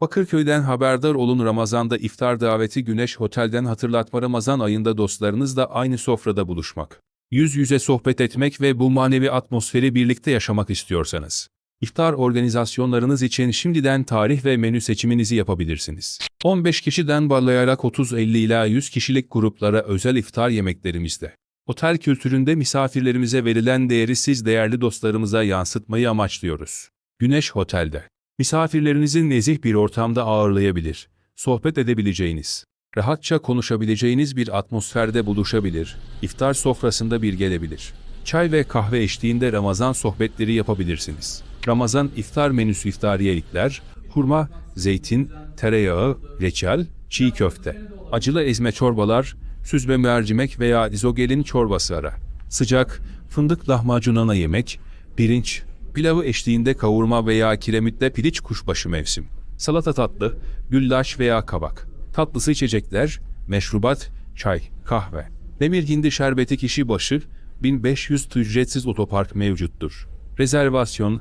Bakırköy'den haberdar olun Ramazan'da iftar daveti Güneş Otel'den hatırlatma Ramazan ayında dostlarınızla aynı sofrada buluşmak. Yüz yüze sohbet etmek ve bu manevi atmosferi birlikte yaşamak istiyorsanız. İftar organizasyonlarınız için şimdiden tarih ve menü seçiminizi yapabilirsiniz. 15 kişiden bağlayarak 30-50 ila 100 kişilik gruplara özel iftar yemeklerimizde. Otel kültüründe misafirlerimize verilen değeri siz değerli dostlarımıza yansıtmayı amaçlıyoruz. Güneş Otel'de. Misafirlerinizin nezih bir ortamda ağırlayabilir, sohbet edebileceğiniz, rahatça konuşabileceğiniz bir atmosferde buluşabilir, iftar sofrasında bir gelebilir. Çay ve kahve eşliğinde Ramazan sohbetleri yapabilirsiniz. Ramazan iftar menüsü iftariyelikler, hurma, zeytin, tereyağı, reçel, çiğ köfte, acılı ezme çorbalar, süzme mercimek veya izogelin çorbası ara. Sıcak, fındık lahmacun ana yemek, pirinç, pilavı eşliğinde kavurma veya kiremitle piliç kuşbaşı mevsim. Salata tatlı, güllaç veya kabak. Tatlısı içecekler, meşrubat, çay, kahve. Demir hindi şerbeti kişi başı 1500 ücretsiz otopark mevcuttur. Rezervasyon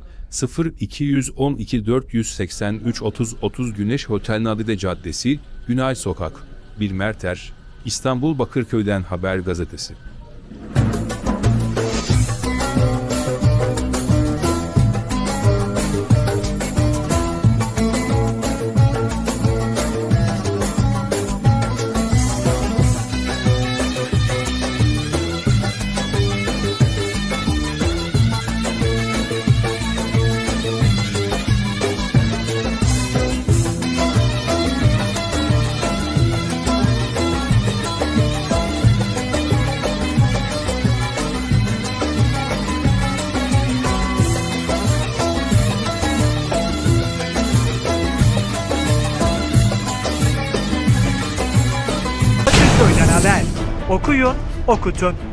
0212 483 30 30 Güneş Otel Nadide Caddesi, Günay Sokak, Bir Merter, İstanbul Bakırköy'den Haber Gazetesi. Haber. Okuyun, okutun.